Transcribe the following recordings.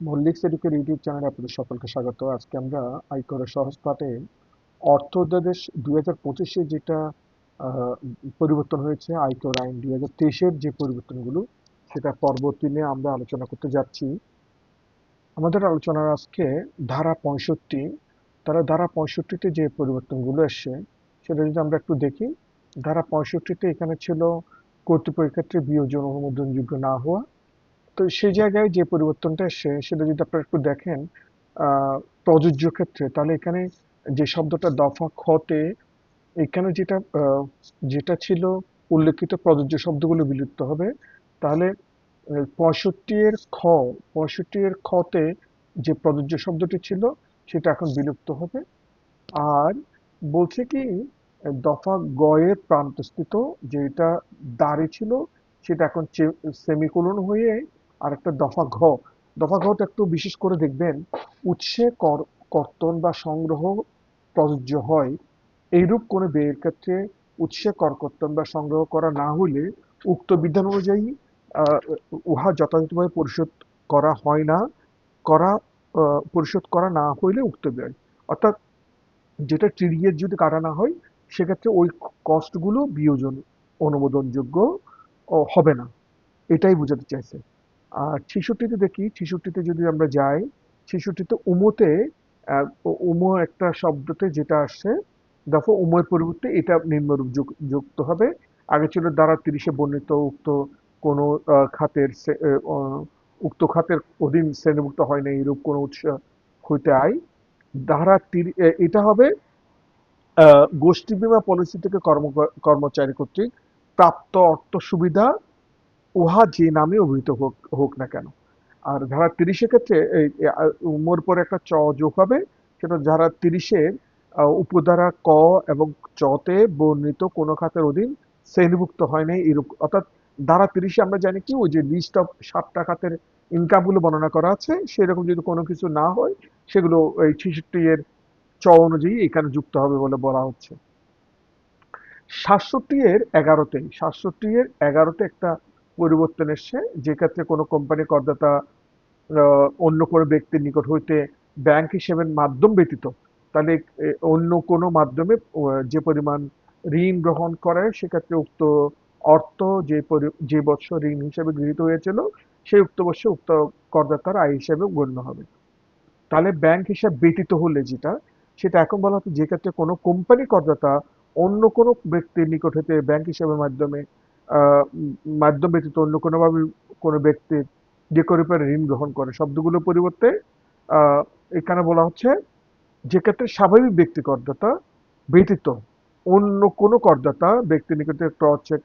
Mallick সেডুকের YouTube চ্যানেলে আপনাদের সকলকে স্বাগত। আজকে আমরা আয়করের সহজ পাঠে অর্থ অধ্যাদেশ দুই হাজার পঁচিশে যেটা পরিবর্তন হয়েছে আয়কর আইন দুই হাজার তেইশের যে পরিবর্তনগুলো, সেটা নিয়ে আমরা আলোচনা করতে যাচ্ছি। আমাদের আলোচনার আজকে ধারা পঁয়ষট্টি তারা ধারা পঁয়ষট্টিতে যে পরিবর্তনগুলো এসছে, সেটা যদি আমরা একটু দেখি, ধারা পঁয়ষট্টিতে এখানে ছিল কর্তৃপক্ষের ক্ষেত্রে বিয়োজন অনুমোদনযোগ্য না হওয়া তো সেই জায়গায় যে পরিবর্তনটা এসছে, সেটা যদি আপনারা একটু দেখেন প্রযোজ্য ক্ষেত্রে, তাহলে এখানে যে শব্দটা দফা খতে এখানে যেটা যেটা ছিল উল্লেখিত প্রযোজ্য শব্দগুলো বিলুপ্ত হবে, তাহলে পঁয়ষট্টি এর খ, পঁয়ষট্টি এর খতে যে প্রযোজ্য শব্দটি ছিল, সেটা এখন বিলুপ্ত হবে। আর বলছে কি, দফা গয়ের প্রান্তস্থিত যেটা দাঁড়ে ছিল, সেটা এখন সেমিকোলন হয়ে আর একটা দফা ঘ। দফা ঘটা একটু বিশেষ করে দেখবেন, উৎসে কর কর্তন বা সংগ্রহ প্রযোজ্য হয়। এইরূপ কোনো ব্যয়ের ক্ষেত্রে উৎসে করকর্তন বা সংগ্রহ করা না হলে উক্ত বিধান অনুযায়ী উহা যথাযথভাবে পরিশোধ করা হয় না। করা পরিশোধ করা না হইলে উক্ত ব্যয়। অর্থাৎ যেটা টিডিএস যদি কাটানো হয়, সেক্ষেত্রে ওই কস্টগুলো বিয়োজন অনুমোদনযোগ্য হবে না। এটাই বোঝাতে চাইছে। আর ছেষট্টিতে দেখি, ছেষট্টিতে যদি আমরা যাই, ছেষট্টিতে উমোতে উমো একটা শব্দতে যেটা আসছে, দেখো উমোর পরিবর্তে এটা নিম্নরূপ যুক- যুক্ত হবে। আগে ছিল দ্বারা তিরিশে বর্ণিত উক্ত কোনো খাতের উক্ত খাতের অধীন শ্রেণীভুক্ত হয় না এরূপ কোনো উৎস হইতে আয় দ্বারা এটা হবে গোষ্ঠী বীমা পলিসি থেকে কর্ম, কর্মচারী কর্তৃক প্রাপ্ত অর্থ সুবিধা উহা যে নামে অভিহিত হোক হোক না কেন। আর ধারা তিরিশের ক্ষেত্রে উমর পরে একটা চ যোগ হবে, সেটা ধারা তিরিশের উপধারা ক এবং চতে বর্ণিত কোনো খাতের অধীন শ্রেণীভুক্ত হয় নাই, এরূপ, অর্থাৎ ধারা তিরিশে আমরা জানি কি, ওই যে লিস্ট অফ সাতটা খাতের ইনকামগুলো বর্ণনা করা আছে, সেরকম যদি কোনো কিছু না হয়, সেগুলো এই ছেষট্টি এর চ অনুযায়ী এখানে যুক্ত হবে বলে বলা হচ্ছে। সাতষট্টি এর এগারোতে, সাতষট্টি এর এগারোতে একটা পরিবর্তন এসছে। যে ক্ষেত্রে কোনো কোম্পানি করদাতা অন্য কোনো ব্যক্তির নিকট হইতে ব্যাংক হিসেবের মাধ্যম ব্যতীত, তাহলে অন্য কোনো মাধ্যমে যে পরিমাণ ঋণ গ্রহণ করে, সেক্ষেত্রে উক্ত অর্থ যে যে বছর ঋণ হিসেবে গৃহীত হয়েছিল, সেই উক্ত বছর উক্ত করদাতার আয় হিসেবে গণ্য হবে। তাহলে ব্যাংক হিসাব ব্যতীত হলে যেটা, সেটা এখন বলা হচ্ছে যে ক্ষেত্রে কোনো কোম্পানি করদাতা, অন্য কোনো ব্যক্তির নিকট হতে ব্যাংক হিসাবের মাধ্যমে মাধ্যম ব্যতীত অন্য কোনোভাবে কোনো ব্যক্তির পরিমাণে ঋণ গ্রহণ করে। শব্দগুলোর পরিবর্তে এখানে বলা হচ্ছে যে ক্ষেত্রে স্বাভাবিক ব্যক্তি করদাতা ব্যতীত অন্য কোনো করদাতা ব্যক্তি নিকট ক্রস চেক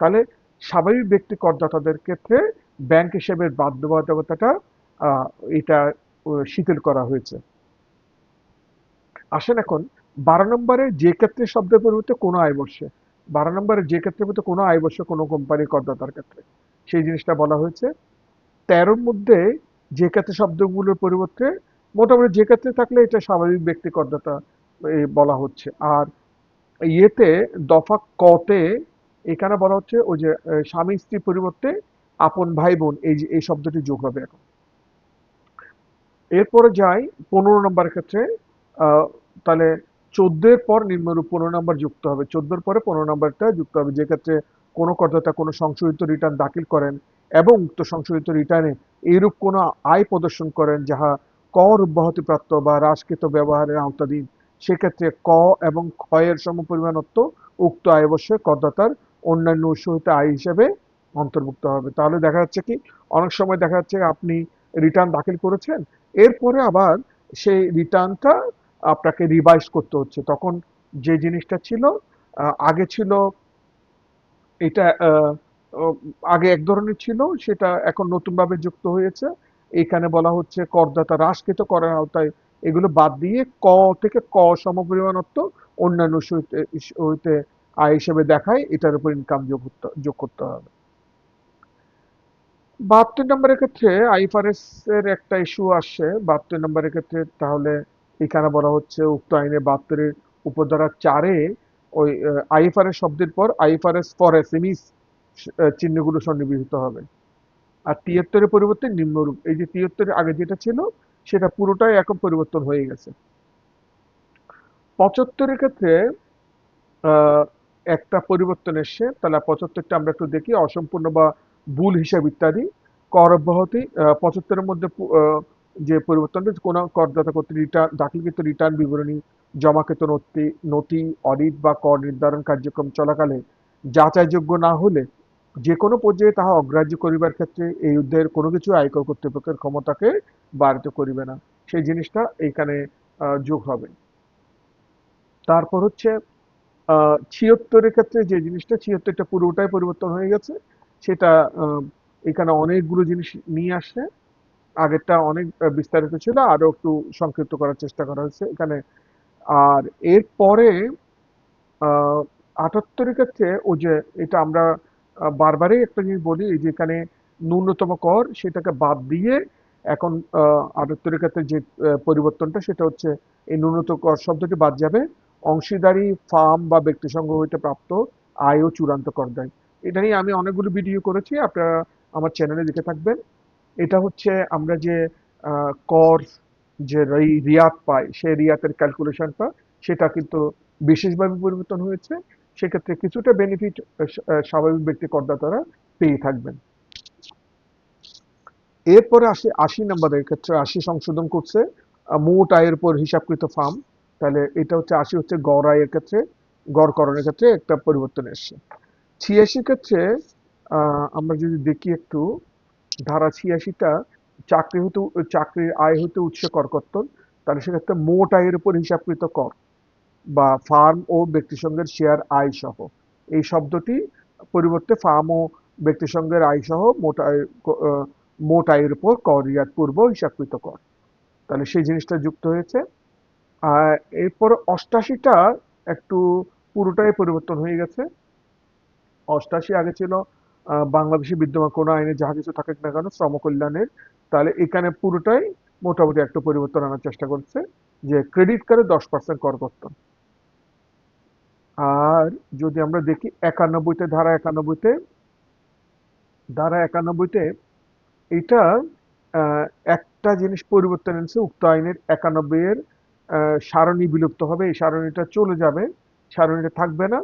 তাহলে স্বাভাবিক ব্যক্তি করদাতাদের ক্ষেত্রে ব্যাংক হিসেবে বাধ্যবাধকতাটা এটা শিথিল করা হয়েছে। আসেন এখন, বারো নম্বরে যে ক্ষেত্রে শব্দের পরিবর্তে কোনো আয় বর্ষে বারো নম্বরে যে ক্ষেত্রে পরিবর্তে কোনো আয় বর্ষে কোনো কোম্পানির করদাতার ক্ষেত্রে। সেই জিনিসটা বলা হয়েছে। তেরোর মধ্যে যে ক্ষেত্রে শব্দগুলোর পরিবর্তে মোটামুটি যে ক্ষেত্রে থাকলে এটা স্বাভাবিক ব্যক্তি করদাতা বলা হচ্ছে। আর ইয়েতে দফা কতে এখানে বলা হচ্ছে ওই যে স্বামী স্ত্রীর পরিবর্তে আপন ভাই বোন, এই যে, এই শব্দটি যোগ হবে এখন। এরপরে যাই পনেরো নম্বরের ক্ষেত্রে তাহলে চোদ্দের পর নিম্নরূপ পনেরো নাম্বার যুক্ত হবে। চোদ্দোর পরে পনেরো নাম্বারটা যুক্ত হবে। যে ক্ষেত্রে কোনো করদাতা কোনো সংশোধিত রিটার্ন দাখিল করেন এবং উক্ত সংশোধিত রিটার্নে এইরূপ কোনো আয় প্রদর্শন করেন যাহা কর অব্যাহতিপ্রাপ্ত বা হ্রাসকৃত ব্যবহারের আওতাধীন, সেক্ষেত্রে ক এবং ক্ষয়ের সমপরিমাণ অর্থ উক্ত আয় অবশ্যই করদাতার অন্যান্য উৎস হইতে আয় হিসেবে অন্তর্ভুক্ত হবে। তাহলে দেখা যাচ্ছে কি, অনেক সময় দেখা যাচ্ছে আপনি রিটার্ন দাখিল করেছেন, এরপরে আবার সেই রিটার্নটা আপনাকে রিভাইজ করতে হচ্ছে। তখন যে জিনিসটা ছিল আগে ছিল, এটা আগে এক ধরনের ছিল, সেটা এখন নতুনভাবে যুক্ত হয়েছে। এখানে বলা হচ্ছে করদাতা হ্রাসকৃত করার আওতায়। এগুলো বাদ দিয়ে ক থেকে ক সমপরিমাণ অর্থ অন্যান্য হইতে আয় হিসেবে দেখায়, এটার উপর ইনকাম যোগ করতে হবে। বাহাত্তর নম্বরের ক্ষেত্রে আইফারেস এর একটা ইস্যু আসছে বাহাত্তর নম্বরের ক্ষেত্রে তাহলে এখানে বলা হচ্ছে উক্ত আইনে বাহাত্তরের উপধারা চারে ওই আইফারেস শব্দের পর আইফারেস ফর এসএমইস চিহ্নগুলো সন্নিবেশিত হবে। আর তিয়াত্তরের পরিবর্তে নিম্নরূপ। এই যে তিয়াত্তরের আগে যেটা ছিল, সেটা পুরোটাই এখন পরিবর্তন হয়ে গেছে। পঁচাত্তরের ক্ষেত্রে একটা পরিবর্তন এসছে। তাহলে পঁচাত্তরটা আমরা একটু দেখি, অসম্পূর্ণ বা ভুল হিসাব ইত্যাদি। কর অব্যাহতি পঁচাত্তরের মধ্যে যে পরিবর্তনটা কোনো করদাতা কর্তৃক রিটার্ন দাখিলকৃত রিটার্ন বিবরণী, জমাকৃত নথি নথি অডিট বা কর নির্ধারণ কার্যক্রম চলাকালে যাচাইযোগ্য না হলে যে কোনো পর্যায়ে তাহা অগ্রাহ্য করিবার ক্ষেত্রে এই উদ্যোগের কোনো কিছু আয়কর কর্তৃপক্ষের ক্ষমতাকে বাড়িত করিবে না। সেই জিনিসটা এইখানে যোগ হবে। তারপর হচ্ছে ছিয়াত্তরের ক্ষেত্রে যে জিনিসটা, ছিয়াত্তরটা পুরোটাই পরিবর্তন হয়ে গেছে। সেটা এখানে অনেকগুলো জিনিস নিয়ে আসছে আগেরটা অনেক বিস্তারিত ছিল আরও একটু সংক্ষিপ্ত করার চেষ্টা করা হয়েছে এখানে। আর এরপরে আটাত্তরের ক্ষেত্রে ওই যে এটা আমরা বারবারই একটা জিনিস বলি যে এখানে ন্যূনতম কর, সেটাকে বাদ দিয়ে এখন আটাত্তরের ক্ষেত্রে যে পরিবর্তনটা, সেটা হচ্ছে এই ন্যূনতম কর শব্দটি বাদ যাবে। অংশীদারি, ফার্ম বা ব্যক্তি সংঘ হইতে প্রাপ্ত আয় ও চূড়ান্ত কর দেয়। এটা নিয়ে আমি অনেকগুলো ভিডিও করেছি, আপনারা আমার চ্যানেলে দেখে থাকবেন। এটা হচ্ছে আমরা যে কর যে রিয়াত পাই, সেই রিয়াতের ক্যালকুলেশনটা সেটা কিন্তু বিশেষভাবে পরিবর্তন হয়েছে। সেক্ষেত্রে কিছুটা বেনিফিট স্বাভাবিক ব্যক্তি করদাতারা পেয়ে থাকবেন। এরপরে আসে, আশি নম্বরের ক্ষেত্রে আশি সংশোধন করছে মোট আয়ের উপর হিসাবকৃত ফার্ম তাহলে এটা হচ্ছে আশি হচ্ছে গড় আয়ের ক্ষেত্রে, গড়করণের ক্ষেত্রে একটা পরিবর্তন এসছে। ছিয়াশি ক্ষেত্রে আমরা যদি দেখি একটু ধারা ছিয়াশিটা চাকরি হতে, চাকরির আয় হতে উৎস করকর্তন তাহলে সেক্ষেত্রে মোট আয়ের উপর হিসাবকৃত কর, বা ফার্ম ও ব্যক্তিসংঘের শেয়ার আয় সহ। এই শব্দটি পরিবর্তে ফার্ম ও ব্যক্তিসংঘের আয় সহ মোট আয় মোট আয়ের উপর কর রিয়াত পূর্ব হিসাবকৃত কর। তাহলে সেই জিনিসটা যুক্ত হয়েছে। আর এরপর অষ্টাশিটা একটু পুরোটাই পরিবর্তন হয়ে গেছে। অষ্টাশি আগে ছিল বাংলাদেশে বিদ্যমান কোনো আইনে যাহা কিছু থাকুক না কেন শ্রম কল্যাণের তাহলে এখানে পুরোটাই মোটামুটি একটা পরিবর্তন আনার চেষ্টা করছে যে ক্রেডিট কার্ডে দশ পার্সেন্ট কর করকর্তন আর যদি আমরা দেখি একানব্বইতে, ধারা একানব্বইতে ধারা একানব্বইতে এটা একটা জিনিস পরিবর্তন এনেছে, উক্ত আইনের একানব্বই এর সারণী বিলুপ্ত হবে, এই সারণীটা চলে যাবে, সারণীটা থাকবে না।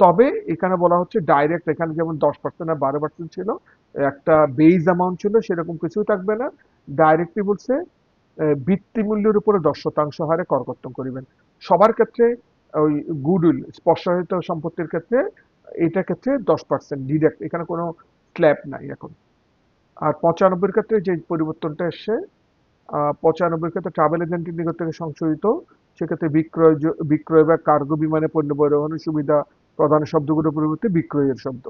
তবে এখানে বলা হচ্ছে ডাইরেক্ট এখানে যেমন দশ পার্সেন্ট আর বারো পার্সেন্ট ছিল একটা বেজ অ্যামাউন্ট ছিল সেরকম কিছুই থাকবে না। ডাইরেক্টলি বলছে আহ, ভিত্তি মূল্যের উপরে দশ শতাংশ হারে করকর্তন করিবেন। সবার ক্ষেত্রে ওই গুডউইল স্পর্শহিত সম্পত্তির ক্ষেত্রে এটার ক্ষেত্রে দশ পার্সেন্ট ডিরেক্ট এখানে কোনো স্ল্যাব নাই এখন। আর পঁচানব্বইয়ের ক্ষেত্রে যে পরিবর্তনটা এসছে পঁচানব্বইয়ের ক্ষেত্রে ট্রাভেল এজেন্টের নিকট থেকে সংশোধিত সেক্ষেত্রে বিক্রয় বিক্রয় বা কার্গো বিমানে পণ্য পরিবহনের সুবিধা প্রধান শব্দগুলোর পরিবর্তে বিক্রয়ের শব্দ।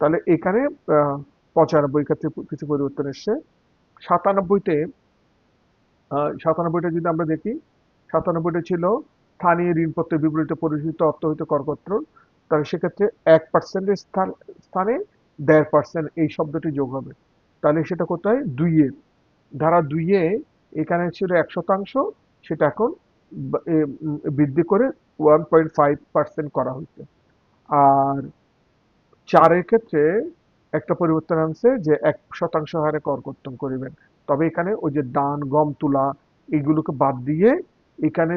তাহলে এখানে পঁচানব্বই ক্ষেত্রে কিছু পরিবর্তন এসছে। সাতানব্বইতে সাতানব্বইটা যদি আমরা দেখি, সাতানব্বইটা ছিল স্থানীয় ঋণপত্রের বিপরীতে পরিচিত অর্থ হইতে করপত্র। তাহলে সেক্ষেত্রে এক পার্সেন্টের স্থানে দেড় পার্সেন্ট এই শব্দটি যোগ হবে। তাহলে সেটা কোথায়? দুইয়ে। ধারা দুইয়ে এখানে ছিল এক শতাংশ, সেটা এখন বৃদ্ধি করে ওয়ান পয়েন্ট ফাইভ পার্সেন্ট করা হয়েছে। আর চারের ক্ষেত্রে একটা পরিবর্তন আনছে যে এক শতাংশ হারে করকর্তন করিবেন। তবে এখানে ওই যে দান, গম, তুলা এইগুলোকে বাদ দিয়ে এখানে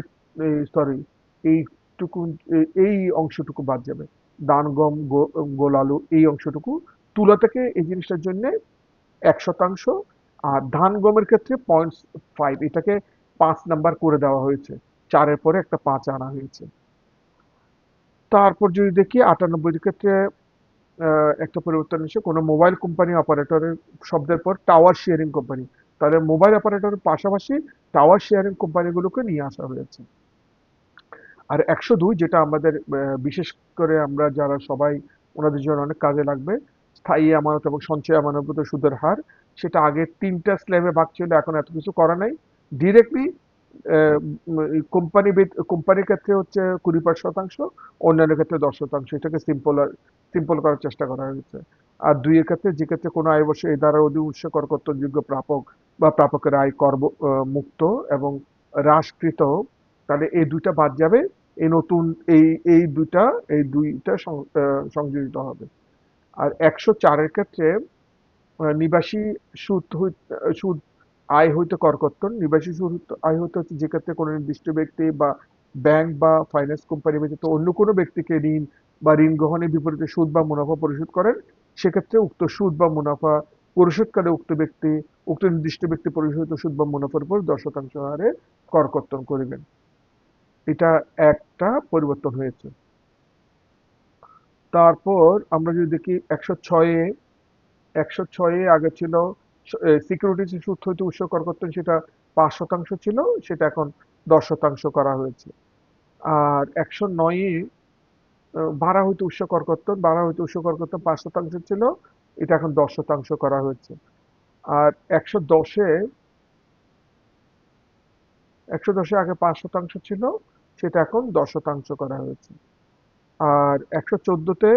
সরি এইটুকু এই অংশটুকু বাদ যাবে। দান, গম গোল আলু এই অংশটুকু। তুলা থেকে এই জিনিসটার জন্য এক শতাংশ। আর ধান, গমের ক্ষেত্রে পয়েন্ট ফাইভ এটাকে পাঁচ নাম্বার করে দেওয়া হয়েছে। চারের পরে একটা পাঁচ আনা হয়েছে। তারপর যদি দেখি আটানব্বই ক্ষেত্রে একটা পরিবর্তন এসে কোনো মোবাইল কোম্পানি অপারেটরের শব্দের পর টাওয়ার শেয়ারিং কোম্পানি তাহলে মোবাইল অপারেটরের পাশাপাশি টাওয়ার শেয়ারিং কোম্পানিগুলোকে নিয়ে আসা হয়েছে। আর একশো দুই, যেটা আমাদের বিশেষ করে আমরা যারা সবাই ওনাদের জন্য অনেক কাজে লাগবে, স্থায়ী আমানত এবং সঞ্চয় আমানত সুদের হার, সেটা আগে তিনটা স্ল্যাবে ভাগ ছিল, এখন এত কিছু করা নাই। ডিরেক্টলি কোম্পানি কোম্পানির ক্ষেত্রে হচ্ছে কুড়ি পাঁচ শতাংশ, অন্যান্য ক্ষেত্রে দশ শতাংশ। এটাকে সিম্পল সিম্পল করার চেষ্টা করা হয়েছে। আর দুইয়ের ক্ষেত্রে যে ক্ষেত্রে কোনো আয় বর্ষে এই দ্বারা অধীন উৎস করকর্তনযোগ্য প্রাপক বা প্রাপকের আয় কর মুক্ত এবং হ্রাসকৃত, তাহলে এই দুইটা বাদ যাবে। এই নতুন, এই এই দুইটা এই দুইটা সংযোজিত হবে। আর একশো চারের ক্ষেত্রে নিবাসী সুদ সুদ আয় হইতে করকর্তন হইতে- আয় হইতে হচ্ছে যে ক্ষেত্রে কোনো নির্দিষ্ট ব্যক্তি বা ব্যাংক বা ফাইন্যান্স কোম্পানি ব্যতীত অন্য কোনো ব্যক্তিকে ঋণ বা ঋণ গ্রহণের বিপরীতে সুদ বা মুনাফা পরিশোধ করেন, সেক্ষেত্রে উক্ত সুদ বা মুনাফা পরিশোধকালে উক্ত ব্যক্তি, উক্ত নির্দিষ্ট ব্যক্তি পরিশোধিত সুদ বা মুনাফার উপর দশ শতাংশ হারে করকর্তন করিবেন। এটা একটা পরিবর্তন হয়েছে। তারপর আমরা যদি দেখি একশো ছয়ে একশো ছয়ে আগে ছিল সিকিউরিটি সুদ হইতে উৎস করকর্তন সেটা পাঁচ শতাংশ ছিল, সেটা এখন দশ শতাংশ করা হয়েছে। আর একশো নয়ে ভাড়া হইতে উৎস করকর্তন ভাড়া হইতে উৎস করকর্তন পাঁচ শতাংশ ছিল, এটা এখন দশ শতাংশ করা হয়েছে। আর একশো দশে একশো দশে আগে পাঁচ শতাংশ ছিল, সেটা এখন দশ শতাংশ করা হয়েছে। আর একশো চোদ্দোতে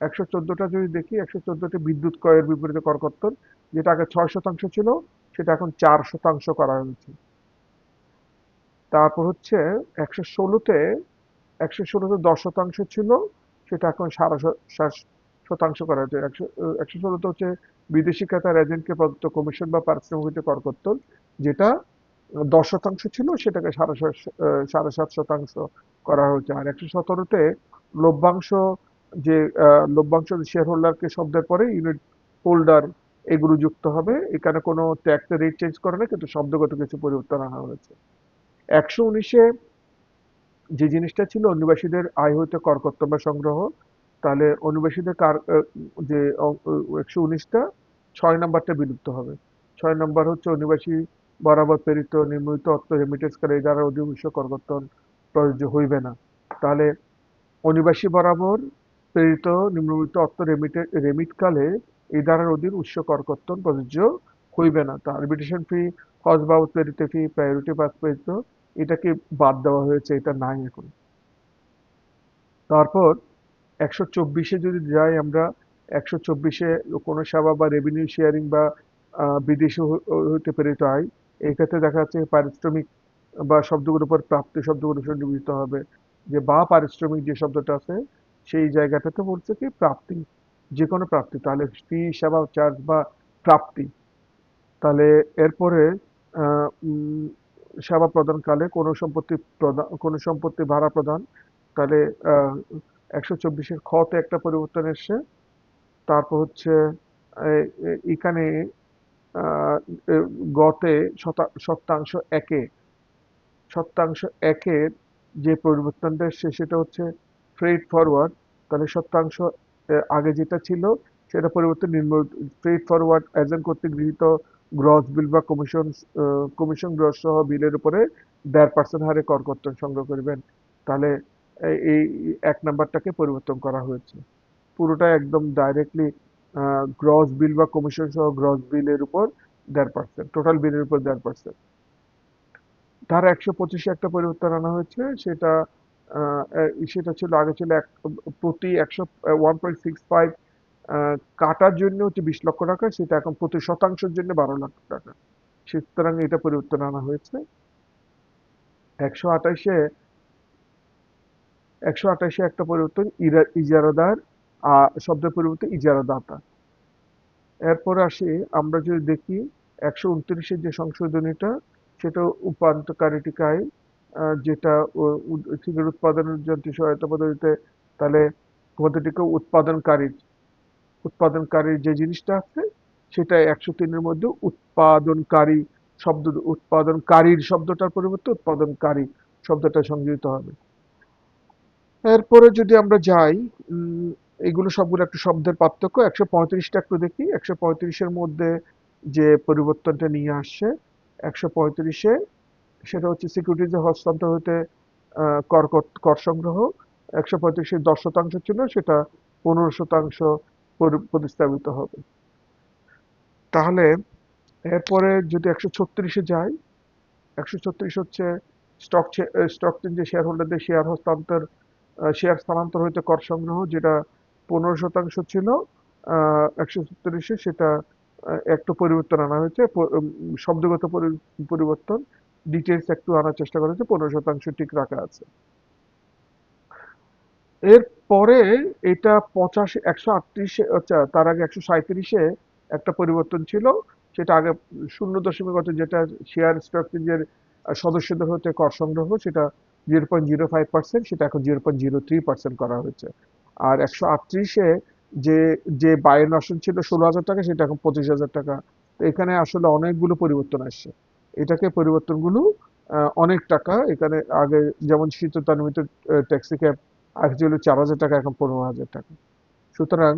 একশো চোদ্দোটা যদি দেখি, একশো চোদ্দোতে বিদ্যুৎ ক্রয়ের বিপরীতে করকর্তন যেটা আগে ছয় শতাংশ ছিল, সেটা এখন চার শতাংশ করা হয়েছে। তারপর হচ্ছে একশো ষোলোতে একশো ষোলোতে দশ শতাংশ ছিল, সেটা এখন শ- শতাংশ করা হয়েছে। একশো একশো ষোলোতে হচ্ছে বিদেশি ক্রেতার এজেন্টকে প্রদত্ত কমিশন বা পারিশ্রমিক করকর্তন যেটা দশ শতাংশ ছিল, সেটাকে সাড়ে সাড়ে সাত শতাংশ করা হয়েছে। আর একশো সতেরোতে লভ্যাংশ যে লভ্যাংশ শেয়ার হোল্ডারকে শব্দের পরে ইউনিট হোল্ডার এগুলো যুক্ত হবে। এখানে কোনো ট্যাক্সের রেট চেঞ্জ করে না, কিন্তু শব্দগত কিছু পরিবর্তন আনা হয়েছে। একশো উনিশে যে জিনিসটা ছিল অনিবাসীদের আয় হইতে করকর্তন বা সংগ্রহ, তাহলে অনিবাসীদের কার যে একশো উনিশটা ছয় নাম্বারটা বিলুপ্ত হবে। ছয় নাম্বার হচ্ছে অনিবাসী বরাবর প্রেরিত নির্মিত অর্থ রেমিটেন্সকারী দ্বারা অধিভুষ্য করকর্তন প্রযোজ্য হইবে না। তাহলে অনিবাসী বরাবর প্রেরিত নিম্নলিখিত অর্থ রেমিটে রেমিটকালে এই ধারার অধীন উৎস করকর্তন প্রযোজ্য হইবে না। তা আরবিট্রেশন ফি হজ বাবদ প্রেরিত ফি প্রায়োরিটি পাস প্রেরিত এটাকে বাদ দেওয়া হয়েছে, এটা নাই এখন। তারপর একশো চব্বিশে যদি যাই আমরা, একশো চব্বিশে কোনো সেবা বা রেভিনিউ শেয়ারিং বা বিদেশি হইতে প্রেরিত আয় এই ক্ষেত্রে দেখা যাচ্ছে পারিশ্রমিক বা শব্দগুলোর উপর প্রাপ্তি শব্দগুলোর সঙ্গে নিবেদিত হবে। যে বা পারিশ্রমিক যে শব্দটা আছে সেই জায়গাটাতে বলছে কি, প্রাপ্তি যে কোনো প্রাপ্তি। তাহলে ফি সেবা চার্জ বা প্রাপ্তি। তাহলে এরপরে সেবা প্রদানকালে কোনো সম্পত্তি প্রদান কোনো সম্পত্তি ভাড়া প্রদান। তাহলে একশো চব্বিশের খতে একটা পরিবর্তন এসছে। তারপর হচ্ছে এখানে গতে শতা- শতাংশ একে। শতাংশ একের যে পরিবর্তনটা এসছে সেটা হচ্ছে ফ্রেড ফরওয়ার্ড তাহলে শতাংশ আগে যেটা ছিল, সেটা পরিবর্তন নিম্ন ফ্রেড ফরওয়ার্ড এজেন্ট কর্তৃক গৃহীত গ্রস বিল বা কমিশন কমিশন গ্রস সহ বিলের উপরে দেড় পার্সেন্ট হারে করকর্তন সংগ্রহ করবেন। তাহলে এই এক নাম্বারটাকে পরিবর্তন করা হয়েছে। পুরোটা একদম ডাইরেক্টলি গ্রস বিল বা কমিশন সহ গ্রস বিলের উপর দেড় পার্সেন্ট টোটাল বিলের উপর দেড় পার্সেন্ট ধারা একশো পঁচিশে একটা পরিবর্তন আনা হয়েছে, সেটা সেটা ছিল আগে ছিল এক প্রতি একশো ওয়ান পয়েন্ট সিক্স ফাইভ কাটার জন্য হচ্ছে বিশ লক্ষ টাকা সেটা এখন প্রতি শতাংশের জন্য বারো লক্ষ টাকা। সুতরাং এটা পরিবর্তন আনা হয়েছে। একশো আঠাশে একশো আঠাইশে একটা পরিবর্তন ইজারাদার আহ, শব্দের পরিবর্তে ইজারাদাতা। এরপরে আসি আমরা যদি দেখি একশো উনত্রিশের যে সংশোধনীটা সেটা উপান্তকারীটিকায় আহ, যেটা সিগারেট উৎপাদনের যন্ত্র সহায়তা পদ্ধতিতে তাহলে পদ্ধতিকে উৎপাদনকারীর উৎপাদনকারীর যে জিনিসটা আছে, সেটা একশো তিনের মধ্যে উৎপাদনকারী শব্দ, উৎপাদনকারীর শব্দটার পরিবর্তে উৎপাদনকারী শব্দটা সংযোজিত হবে। এরপরে যদি আমরা যাই এগুলো সবগুলো একটা শব্দের পার্থক্য, একশো পঁয়ত্রিশটা একটু দেখি, একশো পঁয়ত্রিশের মধ্যে যে পরিবর্তনটা নিয়ে আসছে, একশো পঁয়ত্রিশে সেটা হচ্ছে সিকিউরিটিজ হস্তান্তর হতে কর কর- সংগ্রহ, একশো পঁয়ত্রিশে দশ শতাংশ ছিল, সেটা পনেরো শতাংশ প্রতিস্থাপিত হবে। তাহলে এরপরে যদি একশো ছত্রিশে যাই, একশো ছত্রিশ হচ্ছে স্টক স্টক চেঞ্জে শেয়ার হোল্ডারদের শেয়ার হস্তান্তর শেয়ার স্থানান্তর হইতে কর সংগ্রহ, যেটা পনেরো শতাংশ ছিল একশো ছত্রিশে সেটা একটু পরিবর্তন আনা হয়েছে শব্দগত পরি- পরিবর্তন। ডিটেলস একটু আনার চেষ্টা করা হয়েছে পনেরো শতাংশ ঠিক রাখা আছে। এর পরে এটা পঁচাশি, একশো আটত্রিশে আচ্ছা তার আগে একশো সাঁইত্রিশে একটা পরিবর্তন ছিল। সেটা আগে শূন্য দশমিক অর্থাৎ যেটা শেয়ার স্ট্রাকচারের সদস্যদের হতে কর সংগ্রহ, সেটা zero point zero five percent সেটা এখন zero point zero three percent করা হয়েছে। আর একশো আটত্রিশে যে যে বায়ন আসন ছিল ষোলো হাজার টাকা, সেটা এখন পঁচিশ হাজার টাকা। তো এখানে আসলে অনেকগুলো পরিবর্তন আসছে। এটাকে পরিবর্তনগুলো অনেক টাকা এখানে আগে যেমন শীততান্বিত ট্যাক্সি ক্যাব আগে ছিল চার হাজার টাকা এখন পনেরো হাজার টাকা। সুতরাং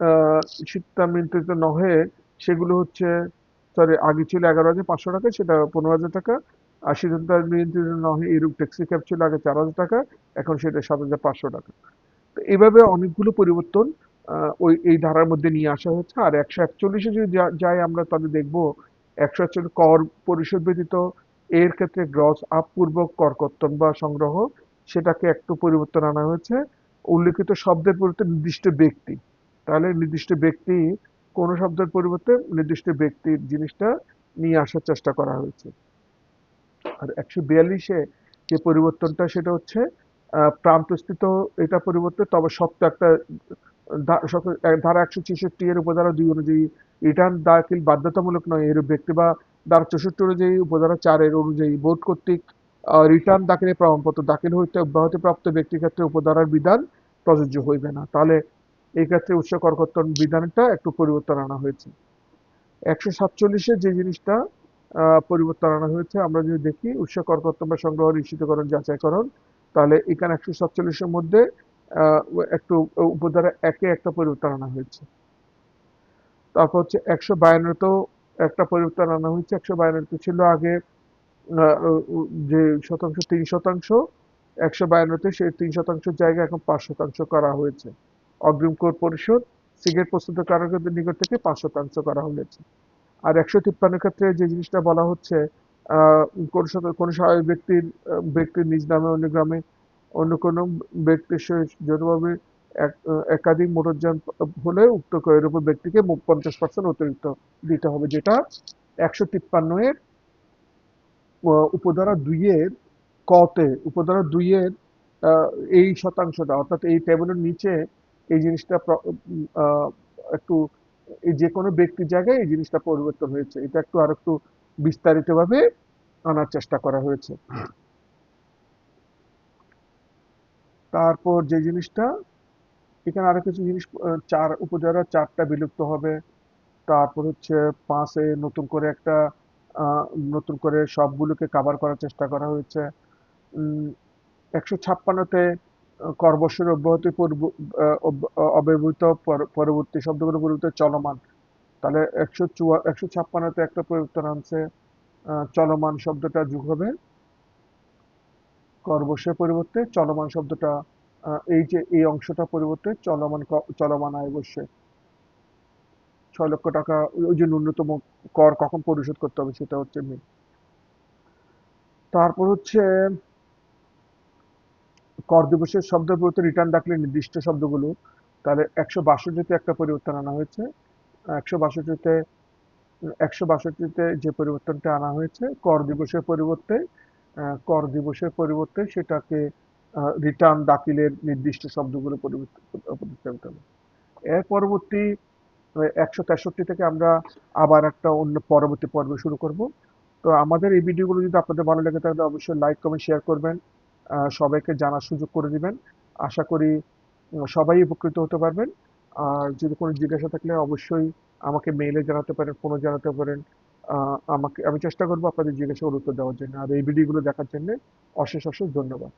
আহ, শীততান্বিত নহে সেগুলো হচ্ছে সরি আগে ছিল এগারো হাজার পাঁচশো টাকা সেটা পনেরো হাজার টাকা। আর শীততান্বিত নহে এরূপ ট্যাক্সি ক্যাব ছিল আগে চার হাজার টাকা এখন সেটা সাত হাজার পাঁচশো টাকা। তো এইভাবে অনেকগুলো পরিবর্তন ওই, এই ধারার মধ্যে নিয়ে আসা হয়েছে আর একশো একচল্লিশে যদি যাই আমরা তাহলে দেখব, একশো একচল্লিশ কর পরিশোধ ব্যতীত এর ক্ষেত্রে গ্রস আপ পূর্বক কর কর্তন বা সংগ্রহ, সেটাকে একটু পরিবর্তন আনা হয়েছে। উল্লিখিত শব্দের পরিবর্তে নির্দিষ্ট ব্যক্তি। তাহলে নির্দিষ্ট ব্যক্তি, কোন শব্দের পরিবর্তে নির্দিষ্ট ব্যক্তির জিনিসটা নিয়ে আসার চেষ্টা করা হয়েছে। আর একশো বিয়াল্লিশে যে পরিবর্তনটা, সেটা হচ্ছে প্রান্তস্থিত এটা পরিবর্তে, তবে সত্য একটা ধারা একশো ছেষট্টি এর উপধারা দুই অনুযায়ী রিটার্ন দাখিল বাধ্যতামূলক নয় এর ব্যক্তি বা ধারা চৌষট্টি অনুযায়ী উপধারা চারের অনুযায়ী বোর্ড কর্তৃক রিটার্ন দাখিলের প্রমাণপত্র দাখিল হইতে অব্যাহতিপ্রাপ্ত ব্যক্তির ক্ষেত্রে উপধারার বিধান প্রযোজ্য হইবে না। তাহলে এই ক্ষেত্রে উৎস করকর্তন বিধানটা একটু পরিবর্তন আনা হয়েছে। একশো সাতচল্লিশে যে জিনিসটা পরিবর্তন আনা হয়েছে, আমরা যদি দেখি উৎস করকর্তন বা সংগ্রহ নিশ্চিতকরণ যাচাইকরণ, তাহলে এখানে একশো সাতচল্লিশের মধ্যে একটু উপধারা একে একটা পরিবর্তন আনা হয়েছে। তারপর হচ্ছে একশো বায়ান্নতেও একটা পরিবর্তন আনা হয়েছে। একশো বায়ান্নতে ছিল আগে যে শতাংশ, তিন শতাংশ। একশো বায়ান্নতে সেই তিন শতাংশের জায়গায় এখন পাঁচ শতাংশ করা হয়েছে। অগ্রিম কর পরিশোধ সিগারেট প্রস্তুতকারকদের নিকট থেকে পাঁচ শতাংশ করা হয়েছে। আর একশো তিপ্পান্ন ক্ষেত্রে যে জিনিসটা বলা হচ্ছে কোন ব্যক্তির ব্যক্তির নিজ নামে অন্য গ্রামে অন্য কোনো ব্যক্তির সহিত যৌথভাবে একাধিক মোটরযান হলে উক্ত ক্রয়ের উপর ব্যক্তিকে পঞ্চাশ পার্সেন্ট অতিরিক্ত দিতে হবে, যেটা একশো তিপ্পান্ন এর উপধারা দুইয়ের কতে, উপধারা দুইয়ের এই শতাংশটা, অর্থাৎ এই টেবিলের নিচে এই জিনিসটা একটু যে কোনো ব্যক্তির জায়গায় এই জিনিসটা পরিবর্তন হয়েছে। এটা একটু আর একটু বিস্তারিতভাবে আনার চেষ্টা করা হয়েছে। তারপর যে জিনিসটা, এখানে আরও কিছু জিনিস চার উপধারা চারটা বিলুপ্ত হবে। তারপর হচ্ছে পাঁচে নতুন করে একটা নতুন করে সবগুলোকে কাভার করার চেষ্টা করা হয়েছে। একশো ছাপ্পান্নতে করবর্ষের অব্যাহতি অব্যবহৃত, পর- পরবর্তী শব্দগুলো পরিবর্তে চলমান। তাহলে একশো চুয়া, একশো ছাপ্পান্নতে একটা পরিবর্তন আনছে চলমান শব্দটা যোগ হবে। করবর্ষের পরিবর্তে চলমান শব্দটা এই যে, এই অংশটা পরিবর্তে চলমান চলমান আয় বসে। ছয় লক্ষ টাকা, ওই যে ন্যূনতম কর কখন পরিশোধ করতে হবে সেটা হচ্ছে মেন তারপর হচ্ছে, কর দিবসের শব্দ পরিবর্তে রিটার্ন দাখিলের নির্দিষ্ট শব্দগুলো, তাহলে একশো বাষট্টিতে একটা পরিবর্তন আনা হয়েছে। একশো বাষট্টিতে একশো বাষট্টিতে যে পরিবর্তনটা আনা হয়েছে, কর দিবসের পরিবর্তে কর দিবসের পরিবর্তে সেটাকে রিটার্ন দাখিলের নির্দিষ্ট শব্দগুলো প্রতিস্থাপিত হবে এর পরবর্তী একশো তেষট্টি থেকে আমরা আবার একটা অন্য পরবর্তী পর্ব শুরু করব। তো আমাদের এই ভিডিওগুলো যদি আপনাদের ভালো লাগে তাহলে অবশ্যই লাইক কমেন্ট শেয়ার করবেন। সবাইকে জানার সুযোগ করে দিবেন। আশা করি সবাই উপকৃত হতে পারবেন। আর যদি কোনো জিজ্ঞাসা থাকলে অবশ্যই আমাকে মেইলে জানাতে পারেন ফোনে জানাতে পারেন। আমাকে, আমি চেষ্টা করব আপনাদের জিজ্ঞাসাগুলোর উত্তর দেওয়ার জন্য। আর এই ভিডিওগুলো দেখার জন্য অশেষ অশেষ ধন্যবাদ।